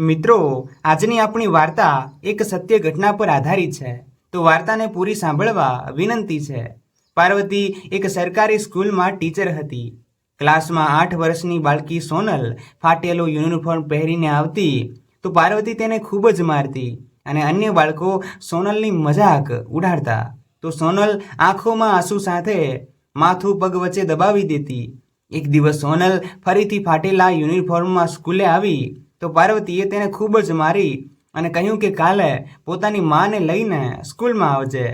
મિત્રો, આજની આપણી વાર્તા એક સત્ય ઘટના પર આધારિત છે. તો વાર્તાને પૂરી સાંભળવા વિનંતી છે. પાર્વતી એક સરકારી સ્કૂલમાં ટીચર હતી. ક્લાસમાં આઠ વર્ષની બાળકી સોનલ ફાટેલો યુનિફોર્મ પહેરીને આવતી, તો પાર્વતી તેને ખૂબ જ મારતી અને અન્ય બાળકો સોનલની મજાક ઉડાડતા. તો સોનલ આંખોમાં આંસુ સાથે માથું પગ વચ્ચે દબાવી દેતી. એક દિવસ સોનલ ફરીથી ફાટેલા યુનિફોર્મમાં સ્કૂલે આવી તો પાર્વતીએ તેને ખૂબ જ મારી અને કહ્યું કે કાલે પોતાની માને લઈને સ્કૂલમાં આવજે.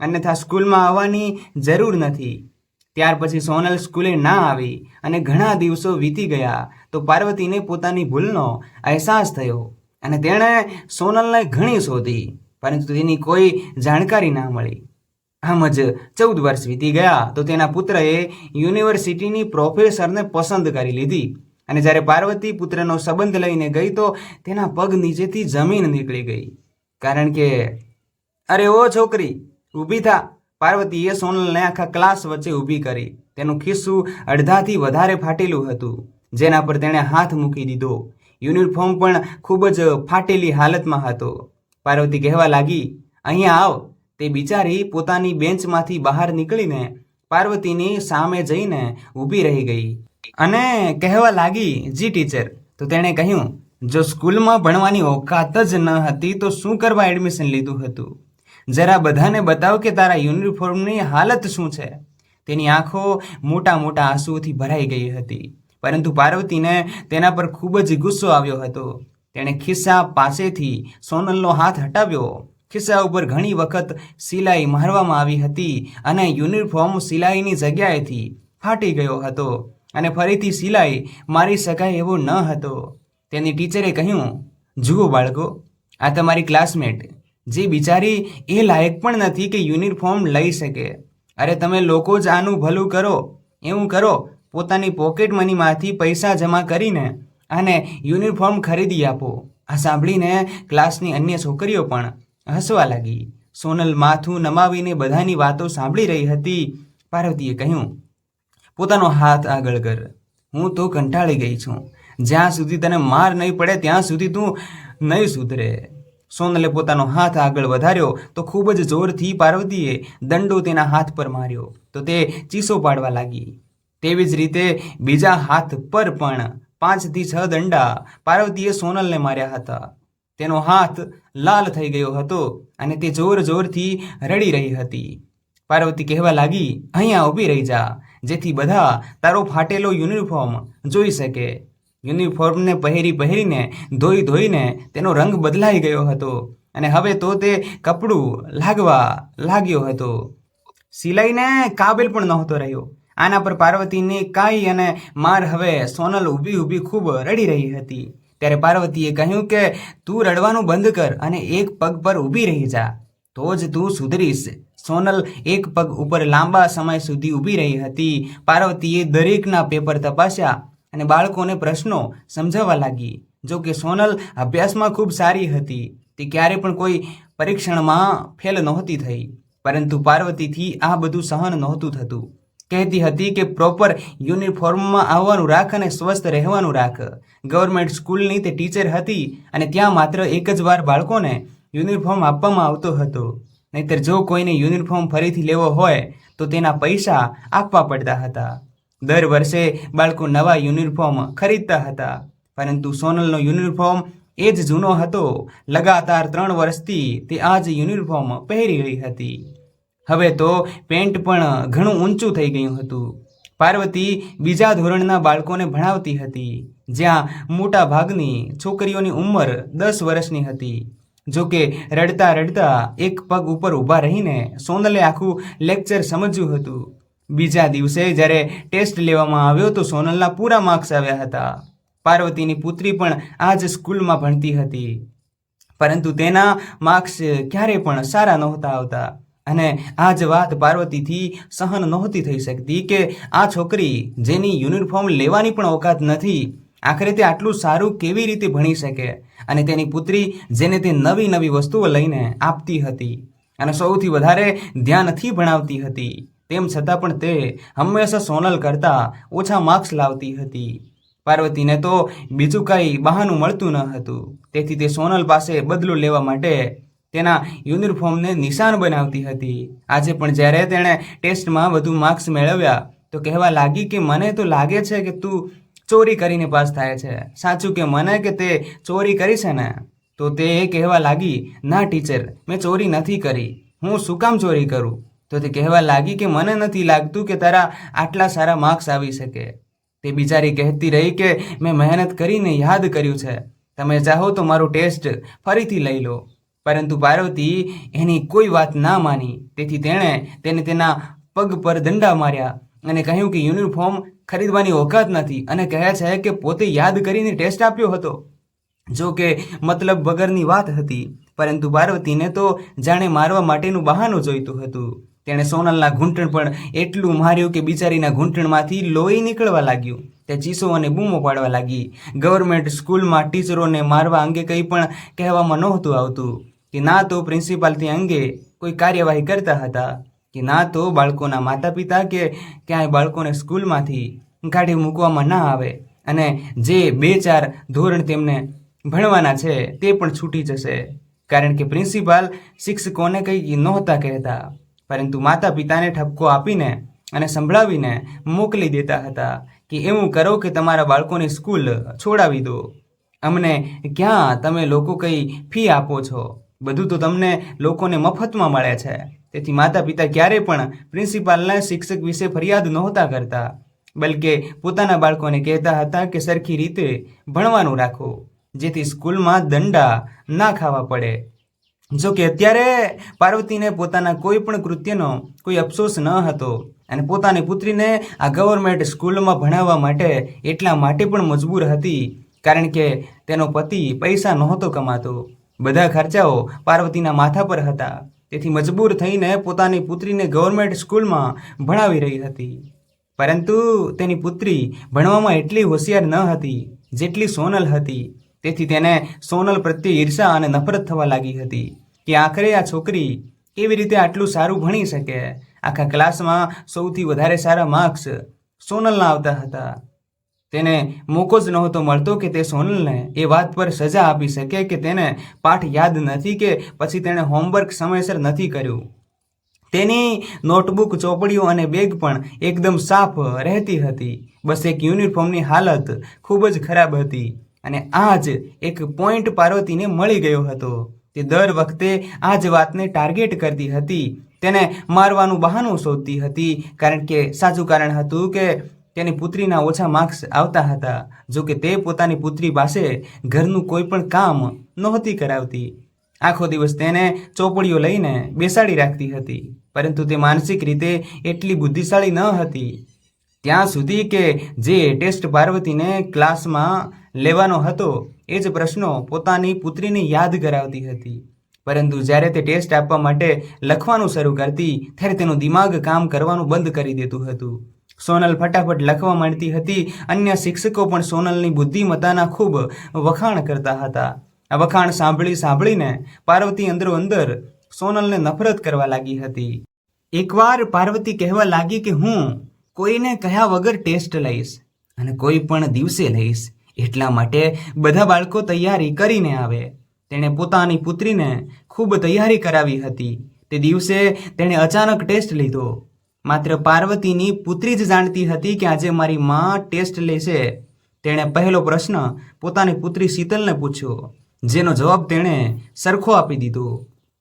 અન્યથા સ્કૂલમાં આવવાની જરૂર નથી. ત્યાર પછી સોનલ સ્કૂલે ના આવી અને ઘણા દિવસો વીતી ગયા તો પાર્વતીને પોતાની ભૂલનો અહેસાસ થયો અને તેણે સોનલને ઘણી શોધી, પરંતુ તેની કોઈ જાણકારી ના મળી. આમ જ ચૌદ વર્ષ વીતી ગયા તો તેના પુત્રએ યુનિવર્સિટીની પ્રોફેસરને પસંદ કરી લીધી. અને જ્યારે પાર્વતી પુત્રનો સંબંધ લઈને ગઈ તો તેના પગ નીચેથી જમીન નીકળી ગઈ. કારણ કે, અરે ઓ છોકરી, ઊભી થા. પાર્વતીએ સોનલને આખા ક્લાસ વચ્ચે ઊભી કરી. તેનું ખિસ્સું અડધાથી વધારે ફાટેલું હતું, જેના પર તેણે હાથ મૂકી દીધો. યુનિફોર્મ પણ ખૂબ જ ફાટેલી હાલતમાં હતો. પાર્વતી કહેવા લાગી, અહીંયા આવ. તે બિચારી પોતાની બેન્ચમાંથી બહાર નીકળીને પાર્વતીની સામે જઈને ઊભી રહી ગઈ. અને કહેવા લાગી જી ટીચર, તો તેણે કહ્યું, જો સ્કૂલમાં ભણવાની ઓકાત જ ન હતી, તો શું કરવા એડમિશન લીધું હતું? જરા બધાને બતાવ કે તારા યુનિફોર્મની હાલત શું છે? તેની આંખો મોટા મોટા આંસુઓથી ભરાઈ ગઈ હતી, પરંતુ પાર્વતીને તેના પર ખૂબ જ ગુસ્સો આવ્યો હતો. તેણે ખિસ્સા પાસેથી સોનલનો હાથ હટાવ્યો. ખિસ્સા ઉપર ઘણી વખત સિલાઈ મારવામાં આવી હતી અને યુનિફોર્મ સિલાઈની જગ્યાએથી ફાટી ગયો હતો. અને ફરીથી સિલાઈ મારી શકાય એવો ન હતો. તેની ટીચરે કહ્યું, જુઓ બાળકો, આ તમારી ક્લાસમેટ. જે બિચારી એ લાયક પણ નથી કે યુનિફોર્મ લઈ શકે. અરે તમે લોકો જ આનું ભલું કરો, એવું કરો. પોતાની પોકેટ મનીમાંથી પૈસા જમા કરીને અને યુનિફોર્મ ખરીદી આપો. આ સાંભળીને ક્લાસની અન્ય છોકરીઓ પણ હસવા લાગી. સોનલ માથું નમાવીને બધાની વાતો સાંભળી રહી હતી. પાર્વતીએ કહ્યું પોતાનો હાથ આગળ કર. હું તો કંટાળી ગઈ છું. જ્યાં સુધી તને માર નહીં પડે, ત્યાં સુધી તું નહીં સુધરે. સોનલે પોતાનો હાથ આગળ વધાર્યો તો ખૂબ જ જોરથી પાર્વતીએ દંડો તેના હાથ પર માર્યો. તો તે ચીસો પાડવા લાગી. તેવી જ રીતે બીજા હાથ પર પણ પાંચથી છ દંડા પાર્વતીએ સોનલને માર્યા હતા. તેનો હાથ લાલ થઈ ગયો હતો અને તે જોર જોરથી રડી રહી હતી. પાર્વતી કહેવા લાગી, અહીંયા ઊભી રહી જા. જેથી બધા તારો ફાટેલો યુનિફોર્મ જોઈ શકે. યુનિફોર્મને પહેરી પહેરીને, ધોઈ ધોઈને તેનો રંગ બદલાઈ ગયો હતો અને હવે તો તે કપડું લાગવા લાગ્યો હતો. સિલાઈને કાબિલ પણ નહોતો રહ્યો. આના પર પાર્વતીની કાઈ અને માર હવે સોનલ ઊભી ઊભી ખૂબ રડી રહી હતી. ત્યારે પાર્વતીએ કહ્યું કે, તું રડવાનું બંધ કર અને એક પગ પર ઊભી રહી જા. તો જ તું સુધરીશ. સોનલ એક પગ ઉપર લાંબા સમય સુધી ઊભી રહી હતી. પાર્વતીએ દરેકના પેપર તપાસ્યા અને બાળકોને પ્રશ્નો સમજાવવા લાગી. જો કે સોનલ અભ્યાસમાં ખૂબ સારી હતી. તે ક્યારે પણ કોઈ પરીક્ષણમાં ફેલ નહોતી થઈ. પરંતુ પાર્વતીથી આ બધું સહન નહોતું થતું. કહેતી હતી કે પ્રોપર યુનિફોર્મમાં આવવાનું રાખ અને સ્વસ્થ રહેવાનું રાખ. ગવર્મેન્ટ સ્કૂલની તે ટીચર હતી અને ત્યાં માત્ર એક જ વાર બાળકોને યુનિફોર્મ આપવામાં આવતો હતો. નહીતર જો કોઈને યુનિફોર્મ ફરીથી લેવો હોય, તો તેના પૈસા આપવા પડતા હતા. દર વર્ષે બાળકો નવા યુનિફોર્મ ખરીદતા હતા. પરંતુ સોનલનો યુનિફોર્મ એ જ જૂનો હતો. લગાતાર ત્રણ વર્ષથી તે આ જ યુનિફોર્મ પહેરી રહી હતી. હવે તો પેન્ટ પણ ઘણું ઊંચું થઈ ગયું હતું. પાર્વતી બીજા ધોરણના બાળકોને ભણાવતી હતી, જ્યાં મોટા ભાગની છોકરીઓની ઉંમર દસ વર્ષની હતી. જો કે રડતા રડતા એક પગ ઉપર ઊભા રહીને સોનલે આખું લેક્ચર સમજ્યું હતું. બીજા દિવસે જ્યારે ટેસ્ટ લેવામાં આવ્યો તો સોનલના પૂરા માર્ક્સ આવ્યા હતા. પાર્વતીની પુત્રી પણ આ જ સ્કૂલમાં ભણતી હતી. પરંતુ તેના માર્ક્સ ક્યારે પણ સારા નહોતા આવતા. અને આ જ વાત પાર્વતીથી સહન નહોતી થઈ શકતી કે આ છોકરી જેની યુનિફોર્મ લેવાની પણ ઓકાત નથી આખરે તે આટલું સારું કેવી રીતે ભણી શકે? અને તેની પુત્રી જેને તે નવી નવી વસ્તુઓ લઈને આપતી હતી અને સૌથી વધારે ધ્યાનથી ભણાવતી હતી. તેમ છતાં પણ તે હંમેશા સોનલ કરતાં ઓછા માર્ક્સ લાવતી હતી. પાર્વતીને તો બીજું કાંઈ બહાનું મળતું ન હતું. તેથી તે સોનલ પાસે બદલો લેવા માટે તેના યુનિફોર્મને નિશાન બનાવતી હતી. આજે પણ જ્યારે તેણે ટેસ્ટમાં વધુ માર્ક્સ મેળવ્યા, તો કહેવા લાગી કે મને તો લાગે છે કે તું ચોરી કરીને પાસ થાય છે. સાચું કે મને કે તે ચોરી કરી છે ને? તો તે એ કહેવા લાગી, ના, ટીચર, મેં ચોરી નથી કરી. હું શું કામ ચોરી કરું? તો તે કહેવા લાગી કે, મને નથી લાગતું કે તારા આટલા સારા માર્ક્સ આવી શકે. તે બિચારી કહેતી રહી કે, મેં મહેનત કરીને યાદ કર્યું છે. તમે ચાહો તો મારું ટેસ્ટ ફરીથી લઈ લો. પરંતુ પાર્વતી એની કોઈ વાત ના માની. તેથી તેણે તેને તેના પગ પર દંડા માર્યા. અને કહ્યું કે યુનિફોર્મ ખરીદવાની ઓકાત નથી અને કહે છે કે પોતે યાદ કરીને ટેસ્ટ આપ્યો હતો. જો કે મતલબ વગરની વાત હતી, પરંતુ પાર્વતીને તો જાણે મારવા માટેનું બહાનું જોઈતું હતું. તેણે સોનલના ઘૂંટણ પણ એટલું માર્યું કે બિચારીના ઘૂંટણમાંથી લોહી નીકળવા લાગ્યું. તે ચીસો અને બૂમો પાડવા લાગી. ગવર્મેન્ટ સ્કૂલમાં ટીચરોને મારવા અંગે કંઈ પણ કહેવામાં નહોતું આવતું. કે ના તો પ્રિન્સિપાલ તે અંગે કોઈ કાર્યવાહી કરતા હતા. કે ના તો બાળકોના માતા પિતા કે ક્યાંય બાળકોને સ્કૂલમાંથી કાઢી મૂકવામાં ના આવે અને જે બે ચાર ધોરણ તેમને ભણવાના છે તે પણ છૂટી જશે. કારણ કે પ્રિન્સિપાલ શિક્ષકોને કંઈ નહોતા કહેતા, પરંતુ માતા પિતાને ઠપકો આપીને અને સંભળાવીને મોકલી દેતા હતા કે એવું કરો કે તમારા બાળકોની સ્કૂલ છોડાવી દો. અમને ક્યાં તમે લોકો કંઈ ફી આપો છો? બધું તો તમને લોકોને મફતમાં મળે છે. તેથી માતા પિતા ક્યારેય પણ પ્રિન્સિપાલના શિક્ષક વિશે ફરિયાદ નહોતા કરતા, બલકે પોતાના બાળકોને કહેતા હતા કે સરખી રીતે ભણવાનું રાખો, જેથી સ્કૂલમાં દંડા ના ખાવા પડે. જો કે અત્યારે પાર્વતીને પોતાના કોઈ પણ કૃત્યનો કોઈ અફસોસ ન હતો અને પોતાની પુત્રીને આ ગવર્મેન્ટ સ્કૂલમાં ભણાવવા માટે એટલા માટે પણ મજબૂર હતી, કારણ કે તેનો પતિ પૈસા નહોતો કમાતો. બધા ખર્ચાઓ પાર્વતીના માથા પર હતા. તેથી મજબૂર થઈને પોતાની પુત્રીને ગવર્મેન્ટ સ્કૂલમાં ભણાવી રહી હતી. પરંતુ તેની પુત્રી ભણવામાં એટલી હોશિયાર ન હતી, જેટલી સોનલ હતી. તેથી તેને સોનલ પ્રત્યે ઈર્ષા અને નફરત થવા લાગી હતી કે આખરે આ છોકરી કેવી રીતે આટલું સારું ભણી શકે? આખા ક્લાસમાં સૌથી વધારે સારા માર્ક્સ સોનલના આવતા હતા. તેને મોકો જ નહોતો મળતો કે તે સોનલને એ વાત પર સજા આપી શકે કે તેને પાઠ યાદ નથી કે પછી તેણે હોમવર્ક સમયસર નથી કર્યું. તેની નોટબુક, ચોપડીઓ અને બેગ પણ એકદમ સાફ રહેતી હતી. બસ એક યુનિફોર્મની હાલત ખૂબ જ ખરાબ હતી અને આ જ એક પોઈન્ટ પાર્વતીને મળી ગયો હતો. તે દર વખતે આ જ વાતને ટાર્ગેટ કરતી હતી. તેને મારવાનું બહાનું શોધતી હતી કારણ કે સાચું કારણ હતું કે તેની પુત્રીના ઓછા માર્ક્સ આવતા હતા. જો કે તે પોતાની પુત્રી પાસે ઘરનું કોઈ પણ કામ નહોતી કરાવતી. આખો દિવસ તેને ચોપડીઓ લઈને બેસાડી રાખતી હતી. પરંતુ તે માનસિક રીતે એટલી બુદ્ધિશાળી ન હતી. ત્યાં સુધી કે જે ટેસ્ટ પાર્વતીને ક્લાસમાં લેવાનો હતો, એ જ પ્રશ્નો પોતાની પુત્રીને યાદ કરાવતી હતી. પરંતુ જ્યારે તે ટેસ્ટ આપવા માટે લખવાનું શરૂ કરતી, ત્યારે તેનું દિમાગ કામ કરવાનું બંધ કરી દેતું હતું. સોનલ ફટાફટ લખવા માંડતી હતી. અન્ય શિક્ષકો પણ સોનલની બુદ્ધિમત્તાના ખૂબ વખાણ કરતા હતા. આ વખાણ સાંભળી સાંભળીને પાર્વતી અંદરો અંદર સોનલને નફરત કરવા લાગી હતી. એકવાર પાર્વતી કહેવા લાગી કે હું કોઈને કહ્યા વગર ટેસ્ટ લઈશ અને કોઈ પણ દિવસે લઈશ, એટલા માટે બધા બાળકો તૈયારી કરીને આવે. તેણે પોતાની પુત્રીને ખૂબ તૈયારી કરાવી હતી. તે દિવસે તેણે અચાનક ટેસ્ટ લીધો. માત્ર પાર્વતીની પુત્રી જ જાણતી હતી કે આજે મારી માં ટેસ્ટ લેશે. તેણે પહેલો પ્રશ્ન પોતાની પુત્રી શીતલને પૂછ્યો, જેનો જવાબ તેણે સરખો આપી દીધો.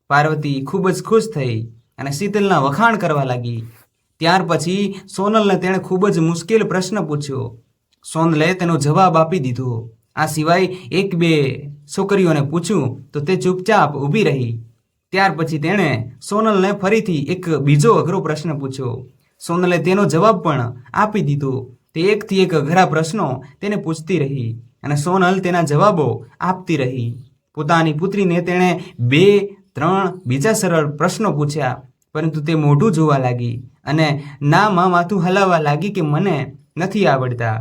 પાર્વતી ખૂબ જ ખુશ થઈ અને શીતલના વખાણ કરવા લાગી. ત્યાર પછી સોનલને તેણે ખૂબ જ મુશ્કેલ પ્રશ્ન પૂછ્યો. સોનલે તેનો જવાબ આપી દીધો. આ સિવાય એક બે છોકરીઓને પૂછ્યું તો તે ચૂપચાપ ઊભી રહી. ત્યાર પછી તેણે સોનલને ફરીથી એક બીજો અઘરો પ્રશ્ન પૂછ્યો. સોનલે તેનો જવાબ પણ આપી દીધો. તે એકથી એક અઘરા પ્રશ્નો તેને પૂછતી રહી અને સોનલ તેના જવાબો આપતી રહી. પોતાની પુત્રીને તેણે બે, ત્રણ બીજા સરળ પ્રશ્નો પૂછ્યા, પરંતુ તે મોઢું જોવા લાગી અને નામાં માથું હલાવવા લાગી કે મને નથી આવડતા.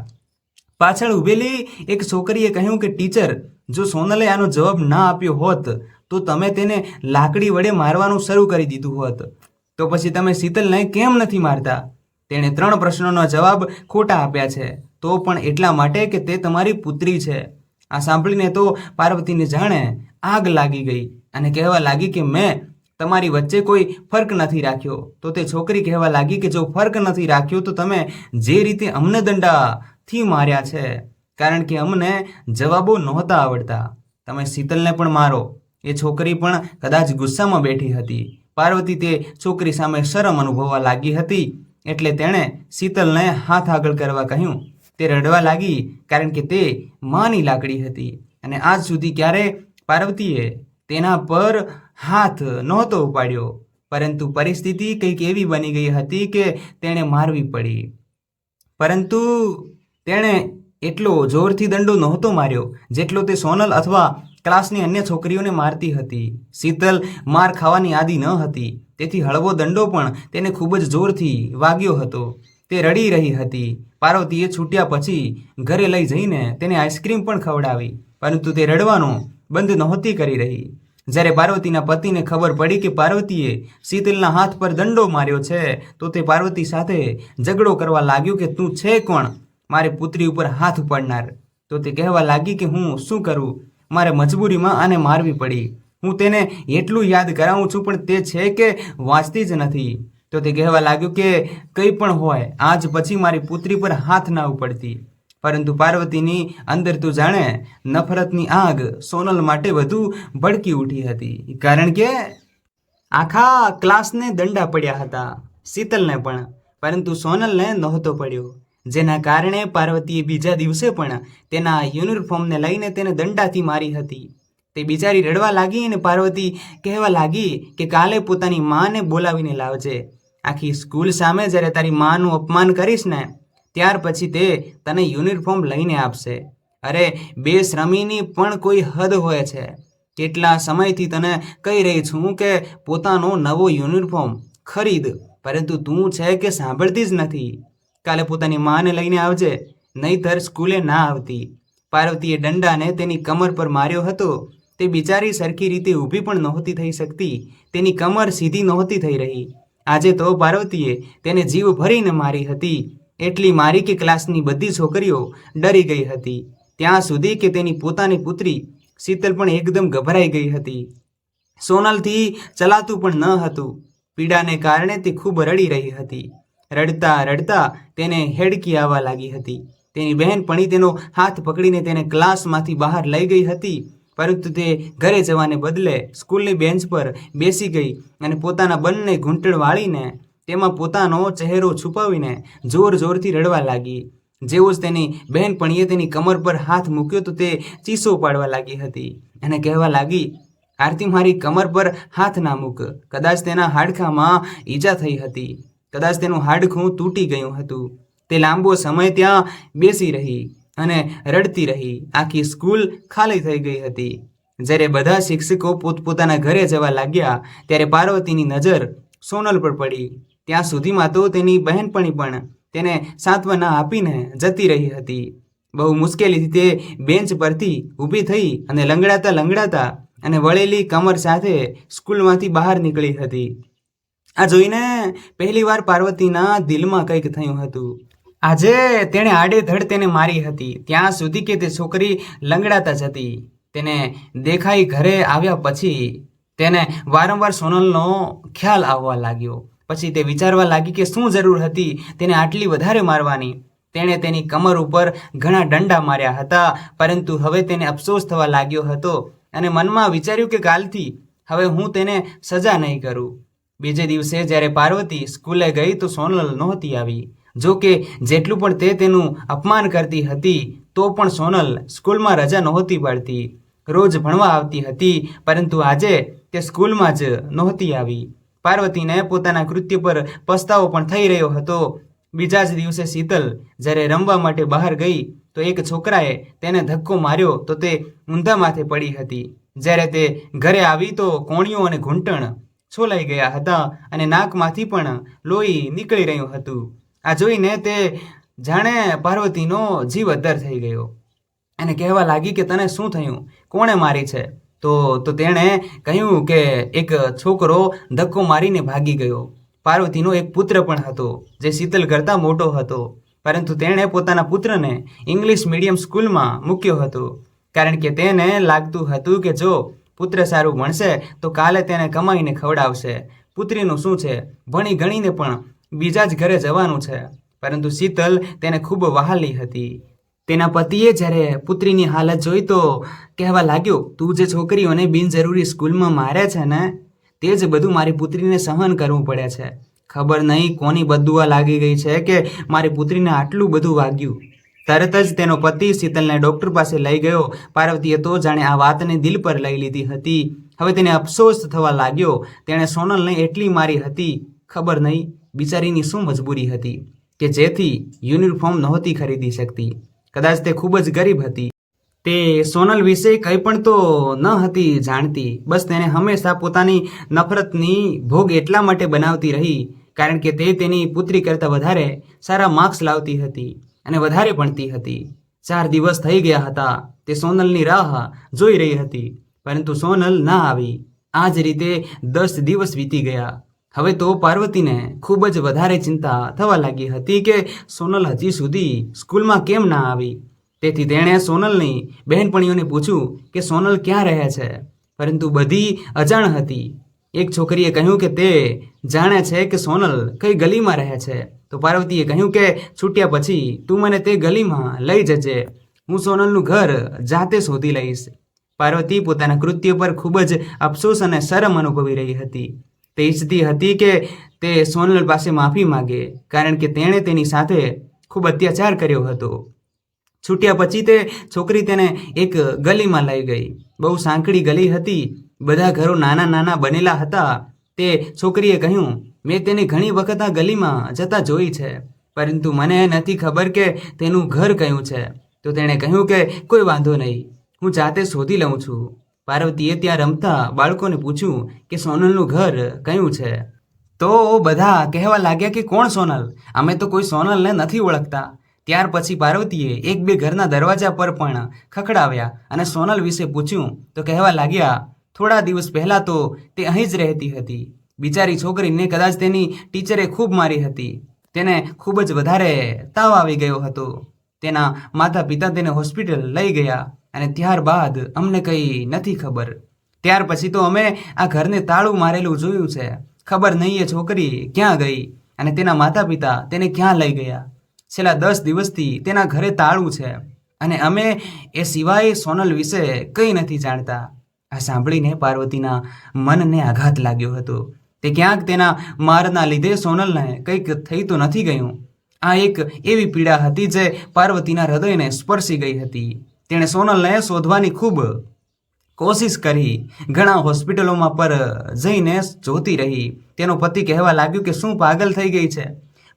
પાછળ ઊભેલી એક છોકરીએ કહ્યું કે, ટીચર, જો સોનલે આનો જવાબ ના આપ્યો હોત તો તમે તેને લાકડી વડે મારવાનું શરૂ કરી દીધું હોત. તો પછી તમે શીતલને કેમ નથી મારતા? તેણે ત્રણ પ્રશ્નોનો જવાબ ખોટા આપ્યા છે. તો પણ એટલા માટે કે તે તમારી પુત્રી છે. આ સાંભળીને તો પાર્વતીને જાણે આગ લાગી ગઈ અને કહેવા લાગી કે મેં તમારી વચ્ચે કોઈ ફર્ક નથી રાખ્યો. તો તે છોકરી કહેવા લાગી કે જો ફર્ક નથી રાખ્યો તો તમે જે રીતે અમને દંડાથી માર્યા છે. કારણ કે અમને જવાબો નહોતા આવડતા. તમે શીતલને પણ મારો. એ છોકરી પણ કદાચ ગુસ્સામાં બેઠી હતી. પાર્વતી તે છોકરી સામે શરમ અનુભવવા લાગી હતી, એટલે તેણે શીતલને હાથ આગળ કરવા કહ્યું. તે રડવા લાગી, કારણ કે તે માની લાકડી હતી અને આજ સુધી ક્યારે પાર્વતીએ તેના પર હાથ નહોતો ઉપાડ્યો. પરંતુ પરિસ્થિતિ કંઈક એવી બની ગઈ હતી કે તેણે મારવી પડી. પરંતુ તેણે એટલો જોરથી દંડો નહોતો માર્યો, જેટલો તે સોનલ અથવા ક્લાસની અન્ય છોકરીઓને મારતી હતી. શીતલ માર ખાવાની આદિ ન હતી. તેથી હળવો દંડો પણ તેને ખૂબ જ જોરથી વાગ્યો હતો. તે રડી રહી હતી. પાર્વતીએ છૂટ્યા પછી ઘરે લઈ જઈને તેને આઈસ્ક્રીમ પણ ખવડાવી, પરંતુ તે રડવાનું બંધ નહોતી કરી રહી. જ્યારે પાર્વતીના પતિને ખબર પડી કે પાર્વતીએ શીતલના હાથ પર દંડો માર્યો છે, તો તે પાર્વતી સાથે ઝઘડો કરવા લાગ્યો કે તું છે કોણ? મારી પુત્રી ઉપર હાથ ઉપાડનાર. તો તે કહેવા લાગી કે હું શું કરું? મારે મજબૂરીમાં આને મારવી પડી. હું તેને એટલું યાદ કરાવું છું, પણ તે છે કે વાંચતી જ નથી. તો તે કહેવા લાગ્યું કે કંઈ પણ હોય, આજ પછી મારી પુત્રી પર હાથ ના ઉપડતી. પરંતુ પાર્વતીની અંદર તું જાણે નફરતની આગ સોનલ માટે વધુ ભડકી ઉઠી હતી. કારણ કે આખા ક્લાસને દંડા પડ્યા હતા, શીતલને પણ. પરંતુ સોનલને નહોતો પડ્યો. જેના કારણે પાર્વતીએ બીજા દિવસે પણ તેના યુનિફોર્મને લઈને તેને દંડાથી મારી હતી. તે બિચારી રડવા લાગી અને પાર્વતી કહેવા લાગી કે કાલે પોતાની માને બોલાવીને લાવજે. આખી સ્કૂલ સામે જ્યારે તારી માનું અપમાન કરીશ ને, ત્યાર પછી તે તને યુનિફોર્મ લઈને આપશે. અરે, બે શ્રમીની પણ કોઈ હદ હોય છે. કેટલા સમયથી તને કહી રહી છું કે પોતાનો નવો યુનિફોર્મ ખરીદ, પરંતુ તું છે કે સાંભળતી જ નથી. કાલે પોતાની માને લઈને આવજે, નહીતર સ્કૂલે ના આવતી. પાર્વતીએ દંડાને તેની કમર પર માર્યો હતો. તે બિચારી સરખી રીતે ઊભી પણ નહોતી થઈ શકતી. તેની કમર સીધી નહોતી થઈ રહી. આજે તો પાર્વતીએ તેને જીવ ભરીને મારી હતી. એટલી મારી કે ક્લાસની બધી છોકરીઓ ડરી ગઈ હતી. ત્યાં સુધી કે તેની પોતાની પુત્રી શીતલ પણ એકદમ ગભરાઈ ગઈ હતી. સોનલથી ચલાતું પણ ન હતું. પીડાને કારણે તે ખૂબ રડી રહી હતી. રડતા રડતા તેને હેડકી આવવા લાગી હતી. તેની બહેનપણી તેનો હાથ પકડીને તેને ક્લાસમાંથી બહાર લઈ ગઈ હતી. પરંતુ તે ઘરે જવાને બદલે સ્કૂલની બેન્ચ પર બેસી ગઈ અને પોતાના બંને ઘૂંટણ વાળીને તેમાં પોતાનો ચહેરો છુપાવીને જોર જોરથી રડવા લાગી. જેવો જ તેની બહેનપણીએ તેની કમર પર હાથ મૂક્યો તો તે ચીસો પાડવા લાગી હતી અને કહેવા લાગી, આરતી, મારી કમર પર હાથ ના મૂક. કદાચ તેના હાડકામાં ઈજા થઈ હતી. કદાચ તેનું હાડકું તૂટી ગયું હતું. તે લાંબો સમય ત્યાં બેસી રહી અને રડતી રહી. આખી સ્કૂલ ખાલી થઈ ગઈ હતી. જ્યારે બધા શિક્ષકો પોતપોતાના ઘરે જવા લાગ્યા, ત્યારે પાર્વતીની નજર સોનલ પર પડી. ત્યાં સુધીમાં તો તેની બહેનપણી પણ તેને સાંત્વના આપીને જતી રહી હતી. બહુ મુશ્કેલીથી તે બેન્ચ પરથી ઊભી થઈ અને લંગડાતા લંગડાતા અને વળેલી કમર સાથે સ્કૂલમાંથી બહાર નીકળી હતી. આ જોઈને પહેલીવાર પાર્વતીના દિલમાં કંઈક થયું હતું. આજે તેણે આડેધડ તેને મારી હતી. ત્યાં સુધી કે તે છોકરી લંગડાતા જ હતી. તેને દેખાઈ ઘરે આવ્યા પછી તેને વારંવાર સોનલનો ખ્યાલ આવવા લાગ્યો. પછી તે વિચારવા લાગી કે શું જરૂર હતી તેને આટલી વધારે મારવાની. તેણે તેની કમર ઉપર ઘણા દંડા માર્યા હતા, પરંતુ હવે તેને અફસોસ થવા લાગ્યો હતો અને મનમાં વિચાર્યું કે કાલથી હવે હું તેને સજા નહીં કરું. બીજે દિવસે જ્યારે પાર્વતી સ્કૂલે ગઈ તો સોનલ નહોતી આવી. જો કે જેટલું પણ તે તેનું અપમાન કરતી હતી, તો પણ સોનલ સ્કૂલમાં રજા નહોતી પાડતી. રોજ ભણવા આવતી હતી, પરંતુ આજે તે સ્કૂલમાં જ નહોતી આવી. પાર્વતીને પોતાના કૃત્ય પર પસ્તાવો પણ થઈ રહ્યો હતો. બીજા જ દિવસે શીતલ જ્યારે રમવા માટે બહાર ગઈ, તો એક છોકરાએ તેને ધક્કો માર્યો તો તે ઊંધા માથે પડી હતી. જ્યારે તે ઘરે આવી તો કોણીઓ અને ઘૂંટણ છોલાઈ ગયા હતા અને નાકમાંથી પણ લોહી નીકળી રહ્યું હતું. આ જોઈને તે જાણે પાર્વતીનો જીવ અદ્ધર થઈ ગયો. અને કહેવા લાગી કે તને શું થયું? કોણે મારી છે? તો તો તેણે કહ્યું કે એક છોકરો ધક્કો મારીને ભાગી ગયો. પાર્વતીનો એક પુત્ર પણ હતો, જે શીતલ કરતાં મોટો હતો. પરંતુ તેણે પોતાના પુત્રને ઇંગ્લિશ મીડિયમ સ્કૂલમાં મૂક્યો હતો. કારણ કે તેને લાગતું હતું કે જો પુત્ર સારું ભણશે તો કાલે તેને કમાઈને ખવડાવશે. પુત્રીનું શું છે? ભણી ગણીને પણ બીજા જ ઘરે જવાનું છે. પરંતુ શીતલ તેને ખૂબ વહાલી હતી. તેના પતિએ જ્યારે પુત્રીની હાલત જોઈ તો કહેવા લાગ્યો, તું જે છોકરીઓને બિનજરૂરી સ્કૂલમાં મારે છે ને, તે જ બધું મારી પુત્રીને સહન કરવું પડે છે. ખબર નહીં કોની બદુઆ લાગી ગઈ છે કે મારી પુત્રીને આટલું બધું વાગ્યું. તરત જ તેનો પતિ શીતલને ડૉક્ટર પાસે લઈ ગયો. પાર્વતીએ તો જાણે આ વાતને દિલ પર લઈ લીધી હતી. હવે તેને અફસોસ થવા લાગ્યો. તેણે સોનલને એટલી મારી હતી, ખબર નહીં, બિચારીની શું મજબૂરી હતી કે જેથી યુનિફોર્મ નહોતી ખરીદી શકતી. કદાચ તે ખૂબ જ ગરીબ હતી. તે સોનલ વિશે કંઈ પણ તો ન હતી જાણતી. બસ તેને હંમેશા પોતાની નફરતની ભોગ એટલા માટે બનાવતી રહી, કારણ કે તે તેની પુત્રી કરતાં વધારે સારા માર્ક્સ લાવતી હતી. અને વધારે ભણતી હતી. ચાર દિવસ થઈ ગયા હતા. તે સોનલની રાહ જોઈ રહી હતી. પરંતુ સોનલ ના આવી. આ જ રીતે દસ દિવસ વીતી ગયા. હવે તો પાર્વતીને ખૂબ જ વધારે ચિંતા થવા લાગી હતી કે સોનલ હજી સુધી સ્કૂલમાં કેમ ના આવી. તેથી તેણે સોનલની બહેનપણીઓને પૂછ્યું કે સોનલ ક્યાં રહે છે? પરંતુ બધી અજાણ હતી. એક છોકરીએ કહ્યું કે તે જાણે છે કે સોનલ કઈ ગલીમાં રહે છે. તો પાર્વતીએ કહ્યું કે, છૂટ્યા પછી તું મને તે ગલીમાં લઈ જજે. હું સોનલનું ઘર જાતે શોધી લઈશ. પાર્વતી પોતાના કૃત્ય પર ખૂબ જ અફસોસ અને શરમ અનુભવી રહી હતી. તે ઈચ્છતી હતી કે તે સોનલ પાસે માફી માંગે, કારણ કે તેણે તેની સાથે ખૂબ અત્યાચાર કર્યો હતો. છૂટ્યા પછી તે છોકરી તેને એક ગલીમાં લઈ ગઈ. બહુ સાંકડી ગલી હતી. બધા ઘરો નાના નાના બનેલા હતા. તે છોકરીએ કહ્યું મેં તેને ઘણી વખત આ ગલીમાં જતા જોઈ છે, પરંતુ મને નથી ખબર કે તેનું ઘર કયું છે. તો તેણે કહ્યું કે, કોઈ વાંધો નહીં, હું જાતે શોધી લઉં છું. પાર્વતીએ ત્યાં રમતા બાળકોને પૂછ્યું કે, સોનલનું ઘર કયું છે? તો બધા કહેવા લાગ્યા કે, કોણ સોનલ? અમે તો કોઈ સોનલને નથી ઓળખતા. ત્યાર પછી પાર્વતીએ એક બે ઘરના દરવાજા પર પણ ખખડાવ્યા અને સોનલ વિશે પૂછ્યું. તો કહેવા લાગ્યા, થોડા દિવસ પહેલાં તો તે અહીં જ રહેતી હતી. બિચારી છોકરીને કદાચ તેની ટીચરે ખૂબ મારી હતી. તેને ખૂબ જ વધારે તાવ આવી ગયો હતો. તેના માતા પિતા તેને હોસ્પિટલ લઈ ગયા અને ત્યારબાદ અમને કંઈ નથી ખબર. ત્યાર પછી તો અમે આ ઘરને તાળું મારેલું જોયું છે. ખબર નહીં એ છોકરી ક્યાં ગઈ અને તેના માતા પિતા તેને ક્યાં લઈ ગયા. છેલ્લા દસ દિવસથી તેના ઘરે તાળું છે અને અમે એ સિવાય સોનલ વિશે કંઈ નથી જાણતા. આ સાંભળીને પાર્વતીના મનને આઘાત લાગ્યો હતો. તે ક્યાંક તેના મારના લીધે સોનલને કંઈક થઈ તો નથી ગયું. આ એક એવી પીડા હતી જે પાર્વતીના હૃદયને સ્પર્શી ગઈ હતી. તેણે સોનલને શોધવાની ખૂબ કોશિશ કરી. ઘણા હોસ્પિટલોમાં પર જઈને જોતી રહી. તેનો પતિ કહેવા લાગ્યું કે શું પાગલ થઈ ગઈ છે?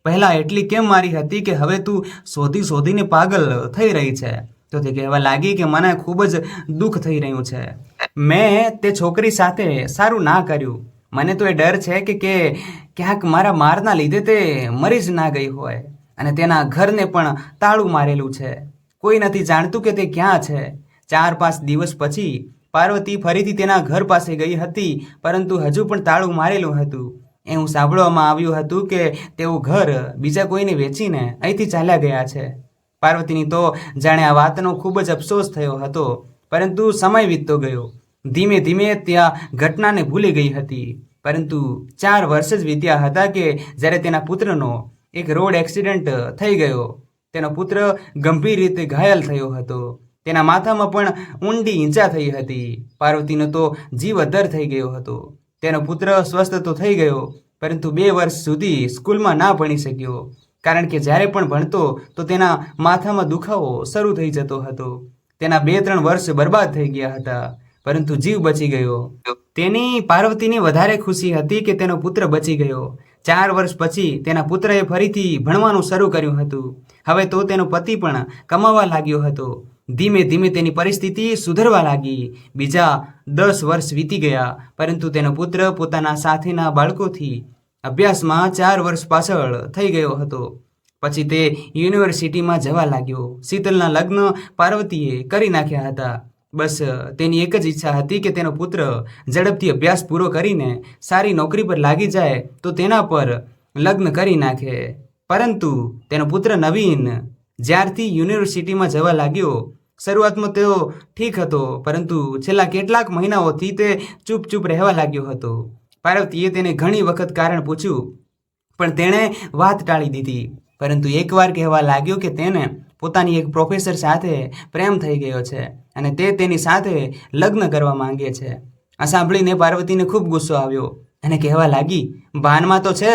પહેલાં એટલી કેમ મારી હતી કે હવે તું શોધી શોધીને પાગલ થઈ રહી છે? તો તે કહેવા લાગી કે મને ખૂબ જ દુઃખ થઈ રહ્યું છે. મેં તે છોકરી સાથે સારું ના કર્યું. મને તો એ ડર છે કે કે ક્યાંક મારા મારના લીધે તે મરી જ ના ગઈ હોય અને તેના ઘરને પણ તાળું મારેલું છે. કોઈ નથી જાણતું કે તે ક્યાં છે. ચાર પાંચ દિવસ પછી પાર્વતી ફરીથી તેના ઘર પાસે ગઈ હતી, પરંતુ હજુ પણ તાળું મારેલું હતું. એવું સાંભળવામાં આવ્યું હતું કે તેઓ ઘર બીજા કોઈને વેચીને અહીંથી ચાલ્યા ગયા છે. પાર્વતીની તો જાણે આ વાતનો ખૂબ જ અફસોસ થયો હતો, પરંતુ સમય વીતતો ગયો. ધીમે ધીમે ત્યાં ઘટનાને ભૂલી ગઈ હતી. પરંતુ ચાર વર્ષ જ વીત્યા હતા કે જ્યારે તેના પુત્રનો એક રોડ એક્સિડન્ટ થઈ ગયો. તેનો પુત્ર ગંભીર રીતે ઘાયલ થયો હતો. તેના માથામાં પણ ઊંડી ઈંચા થઈ હતી. પાર્વતીનો તો જીવ અધર થઈ ગયો હતો. તેનો પુત્ર સ્વસ્થ તો થઈ ગયો, પરંતુ બે વર્ષ સુધી સ્કૂલમાં ના ભણી શક્યો. કારણ કે જ્યારે પણ ભણતો, તો તેના માથામાં દુખાવો શરૂ થઈ જતો હતો. તેના બે ત્રણ વર્ષ બરબાદ થઈ ગયા હતા. પરંતુ જીવ બચી ગયો. તેની પાર્વતીની વધારે ખુશી હતી કે તેનો પુત્ર બચી ગયો. ચાર વર્ષ પછી તેના પુત્રએ ફરીથી ભણવાનું શરૂ કર્યું હતું. હવે તો તેનો પતિ પણ કમાવા લાગ્યો હતો. ધીમે ધીમે તેની પરિસ્થિતિ સુધરવા લાગી. બીજા દસ વર્ષ વીતી ગયા, પરંતુ તેનો પુત્ર પોતાના સાથેના બાળકોથી અભ્યાસમાં ચાર વર્ષ પાછળ થઈ ગયો હતો. પછી તે યુનિવર્સિટીમાં જવા લાગ્યો. શીતલના લગ્ન પાર્વતીએ કરી નાખ્યા હતા. બસ તેની એક જ ઈચ્છા હતી કે તેનો પુત્ર ઝડપથી અભ્યાસ પૂરો કરીને સારી નોકરી પર લાગી જાય તો તેના પર લગ્ન કરી નાખે. પરંતુ તેનો પુત્ર નવીન જ્યારથી યુનિવર્સિટીમાં જવા લાગ્યો, શરૂઆતમાં તેઓ ઠીક હતો, પરંતુ છેલ્લા કેટલાક મહિનાઓથી તે ચૂપ ચૂપ રહેવા લાગ્યો હતો. પાર્વતીએ તેને ઘણી વખત કારણ પૂછ્યું, પણ તેણે વાત ટાળી દીધી. પરંતુ એકવાર કહેવા લાગ્યો કે તેને પોતાની એક પ્રોફેસર સાથે પ્રેમ થઈ ગયો છે અને તે તેની સાથે લગ્ન કરવા માંગે છે. આ સાંભળીને પાર્વતીને ખૂબ ગુસ્સો આવ્યો અને કહેવા લાગી, ભાનમાં તો છે,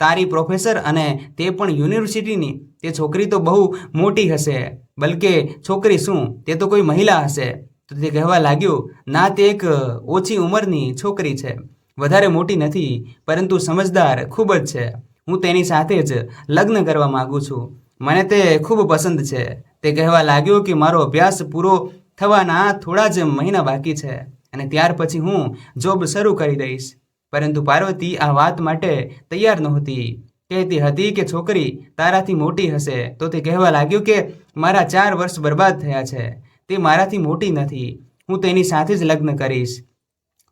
તારી પ્રોફેસર અને તે પણ યુનિવર્સિટીની તે છોકરી તો બહુ મોટી હશે, બલકે છોકરી શું, તે તો કોઈ મહિલા હશે. તો તે કહેવા લાગ્યું, ના, તે એક ઓછી ઉંમરની છોકરી છે, વધારે મોટી નથી, પરંતુ સમજદાર ખૂબ જ છે. હું તેની સાથે જ લગ્ન કરવા માગું છું. મને તે ખૂબ પસંદ છે. તે કહેવા લાગ્યો કે મારો અભ્યાસ પૂરો થવાના થોડા જ મહિના બાકી છે અને ત્યાર પછી હું જોબ શરૂ કરી દઈશ. પરંતુ પાર્વતી આ વાત માટે તૈયાર નહોતી. કહેતી હતી કે છોકરી તારાથી મોટી હશે. તો તે કહેવા લાગ્યું કે મારા ચાર વર્ષ બરબાદ થયા છે. તે મારાથી મોટી નથી. હું તેની સાથે જ લગ્ન કરીશ.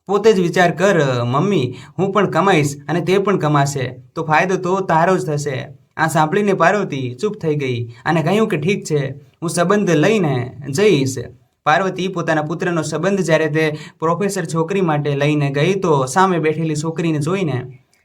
પોતે જ વિચાર કર, મમ્મી, હું પણ કમાઈશ અને તે પણ કમાશે. તો ફાયદો તો તારો જ થશે. આ સાંભળીને પાર્વતી ચૂપ થઈ ગઈ અને કહ્યું કે ઠીક છે, હું સંબંધ લઈને જઈશ. પાર્વતી પોતાના પુત્રનો સંબંધ જ્યારે તે પ્રોફેસર છોકરી માટે લઈને ગઈ તો સામે બેઠેલી છોકરીને જોઈને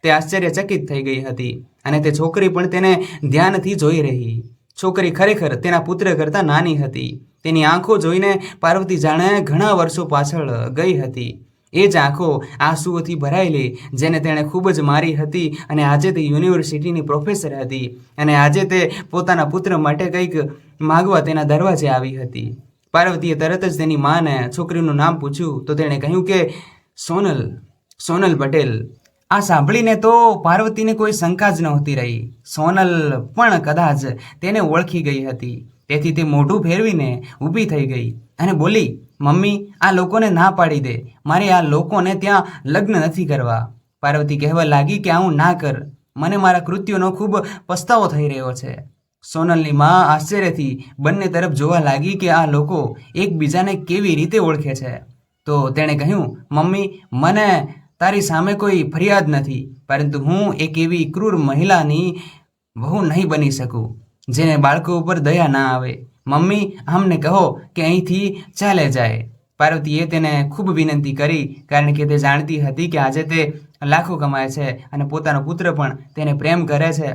તે આશ્ચર્યચકિત થઈ ગઈ હતી અને તે છોકરી પણ તેને ધ્યાનથી જોઈ રહી. છોકરી ખરેખર તેના પુત્ર કરતાં નાની હતી. તેની આંખો જોઈને પાર્વતી જાણે ઘણા વર્ષો પાછળ ગઈ હતી. એ જ આંખો આંસુઓથી ભરાયેલી જેને તેણે ખૂબ જ મારી હતી અને આજે તે યુનિવર્સિટીની પ્રોફેસર હતી અને આજે તે પોતાના પુત્ર માટે કંઈક માગવા તેના દરવાજે આવી હતી. પાર્વતીએ તરત જ તેની માને છોકરીનું નામ પૂછ્યું, તો તેણે કહ્યું કે, સોનલ સોનલ પટેલ. આ સાંભળીને તો પાર્વતીને કોઈ શંકા જ નહોતી રહી. સોનલ પણ કદાચ તેને ઓળખી ગઈ હતી. તેથી તે મોઢું ફેરવીને ઊભી થઈ ગઈ. અને બોલી, મમ્મી, આ લોકોને ના પાડી દે. મારે આ લોકોને ત્યાં લગ્ન નથી કરવા. પાર્વતી કહેવા લાગી કે આવું ના કર. મને મારા કૃત્યોનો ખૂબ પસ્તાવો થઈ રહ્યો છે. સોનલની માં આશ્ચર્યથી બંને તરફ જોવા લાગી કે આ લોકો એકબીજાને કેવી રીતે ઓળખે છે. તો તેણે કહ્યું, મમ્મી, મને તારી સામે કોઈ ફરિયાદ નથી, પરંતુ હું એક એવી ક્રૂર મહિલાની વહુ નહીં બની શકું, જેને બાળકો ઉપર દયા ના આવે. મમ્મી, અમને કહો કે અહીંથી ચાલે જાય. પાર્વતીએ તેને ખૂબ વિનંતી કરી, કારણ કે તે જાણતી હતી કે આજે તે લાખો કમાય છે અને પોતાનો પુત્ર પણ તેને પ્રેમ કરે છે.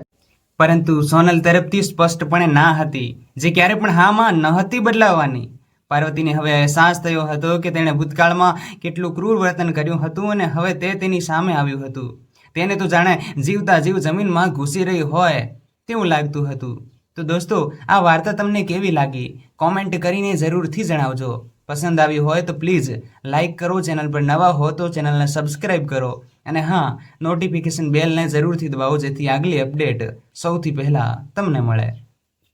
પરંતુ સોનલ તરફથી સ્પષ્ટપણે ના હતી, જે ક્યારે પણ હામાં ન હતી બદલાવાની. પાર્વતીને હવે અહેસાસ થયો હતો કે તેણે ભૂતકાળમાં કેટલું ક્રૂર વર્તન કર્યું હતું અને હવે તે તેની સામે આવ્યું હતું. તેને તો જાણે જીવતા જીવ જમીનમાં ઘૂસી રહી હોય તેવું લાગતું હતું. તો દોસ્તો, આ વાર્તા તમને કેવી લાગી? કોમેન્ટ કરીને જરૂરથી જણાવજો. પસંદ આવી હોય તો પ્લીઝ લાઇક કરો, ચેનલ પર નવા હો તો ચેનલને સબસ્ક્રાઇબ કરો. અને હા નોટિફિકેશન બેલને જરૂરથી દબાવો જેથી આગલી અપડેટ સૌથી પહેલાં તમને મળે.